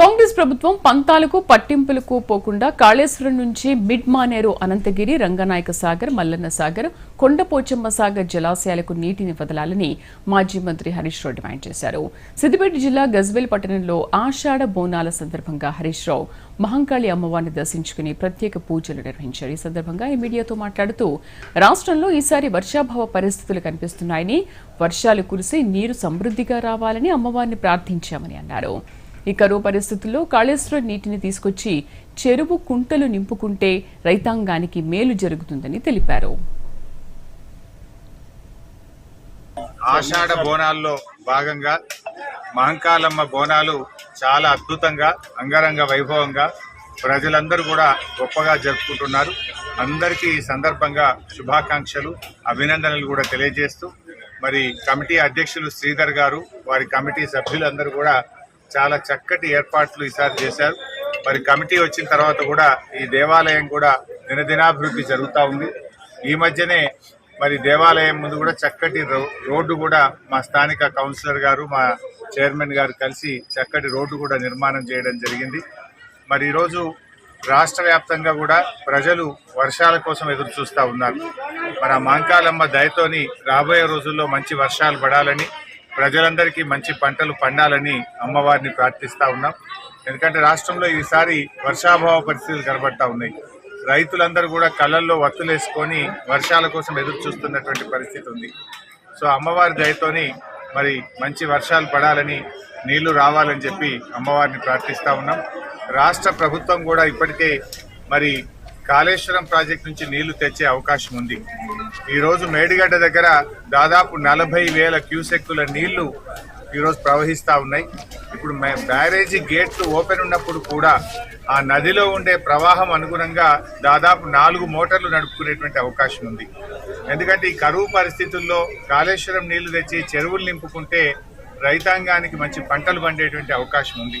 కాంగ్రెస్ ప్రభుత్వం పంతాలకు పట్టింపులకు పోకుండా కాళేశ్వరం నుంచి మిడ్ మానేరు అనంతగిరి రంగనాయక సాగర్ మల్లన్న సాగర్ కొండపోచమ్మ సాగర్ జలాశయాలకు నీటిని వదలాలని మాజీ మంత్రి హరీష్ రావు డిమాండ్ చేశారు. సిద్దిపేట జిల్లా గజ్వేల్ పట్టణంలో ఆషాఢ బోనాల సందర్భంగా హరీష్ రావు మహంకాళి అమ్మవారిని దర్శించుకుని ప్రత్యేక పూజలు నిర్వహించారు. ఈ సందర్భంగా ఈ మీడియాతో మాట్లాడుతూ రాష్ట్రంలో ఈసారి వర్షాభావ పరిస్థితులు కనిపిస్తున్నాయని వర్షాలు కురిసి నీరు సమృద్ధిగా రావాలని అమ్మవారిని ప్రార్థించామని అన్నారు. ఈ కరువు పరిస్థితుల్లో కాళేశ్వరం నీటిని తీసుకొచ్చి చెరువు కుంటలు నింపుకుంటే రైతాంగానికి మేలు జరుగుతుందని తెలిపారు. ఆషాఢ బోనాల్లో భాగంగా మహంకాలమ్మ బోనాలు చాలా అద్భుతంగా అంగరంగ వైభవంగా ప్రజలందరూ కూడా గొప్పగా జరుపుకుంటున్నారు. అందరికీ ఈ సందర్భంగా శుభాకాంక్షలు అభినందనలు కూడా తెలియజేస్తూ మరి కమిటీ అధ్యక్షులు శ్రీధర్ గారు వారి కమిటీ సభ్యులందరూ కూడా చాలా చక్కటి ఏర్పాట్లు ఈసారి చేశారు. మరి కమిటీ వచ్చిన తర్వాత కూడా ఈ దేవాలయం కూడా దినదినాభివృద్ధి జరుగుతూ ఉంది. ఈ మధ్యనే మరి దేవాలయం ముందు కూడా చక్కటి రో- రోడ్డు కూడా మా స్థానిక కౌన్సిలర్ గారు మా చైర్మన్ గారు కలిసి చక్కటి రోడ్డు కూడా నిర్మాణం చేయడం జరిగింది. మరి ఈరోజు రాష్ట్ర వ్యాప్తంగా కూడా ప్రజలు వర్షాల కోసం ఎదురు చూస్తూ ఉన్నారు. మరి ఆ మాంకాలమ్మ దయతోని రాబోయే రోజుల్లో మంచి వర్షాలు పడాలని ప్రజలందరికీ మంచి పంటలు పండాలని అమ్మవారిని ప్రార్థిస్తూ ఉన్నాం. ఎందుకంటే రాష్ట్రంలో ఈసారి వర్షాభావ పరిస్థితులు కనబడతా ఉన్నాయి. రైతులందరూ కూడా కళ్ళల్లో వత్తులేసుకొని వర్షాల కోసం ఎదురు చూస్తున్నటువంటి పరిస్థితి ఉంది. సో అమ్మవారి దయతోని మరి మంచి వర్షాలు పడాలని నీళ్ళు రావాలని చెప్పి అమ్మవారిని ప్రార్థిస్తూ ఉన్నాం. రాష్ట్ర ప్రభుత్వం కూడా ఇప్పటికే మరి కాళేశ్వరం ప్రాజెక్ట్ నుంచి నీళ్ళు తెచ్చే అవకాశం ఉంది. ఈరోజు మేడిగడ్డ దగ్గర దాదాపు నలభై వేల క్యూసెక్కుల నీళ్ళు ఈరోజు ప్రవహిస్తూ ఉన్నాయి. ఇప్పుడు బ్యారేజీ గేట్లు ఓపెన్ ఉన్నప్పుడు కూడా ఆ నదిలో ఉండే ప్రవాహం అనుగుణంగా దాదాపు నాలుగు మోటార్లు నడుపుకునేటువంటి అవకాశం ఉంది. ఎందుకంటే ఈ కరువు పరిస్థితుల్లో కాళేశ్వరం నీళ్ళు తెచ్చి చెరువులు నింపుకుంటే రైతాంగానికి మంచి పంటలు పండేటువంటి అవకాశం ఉంది.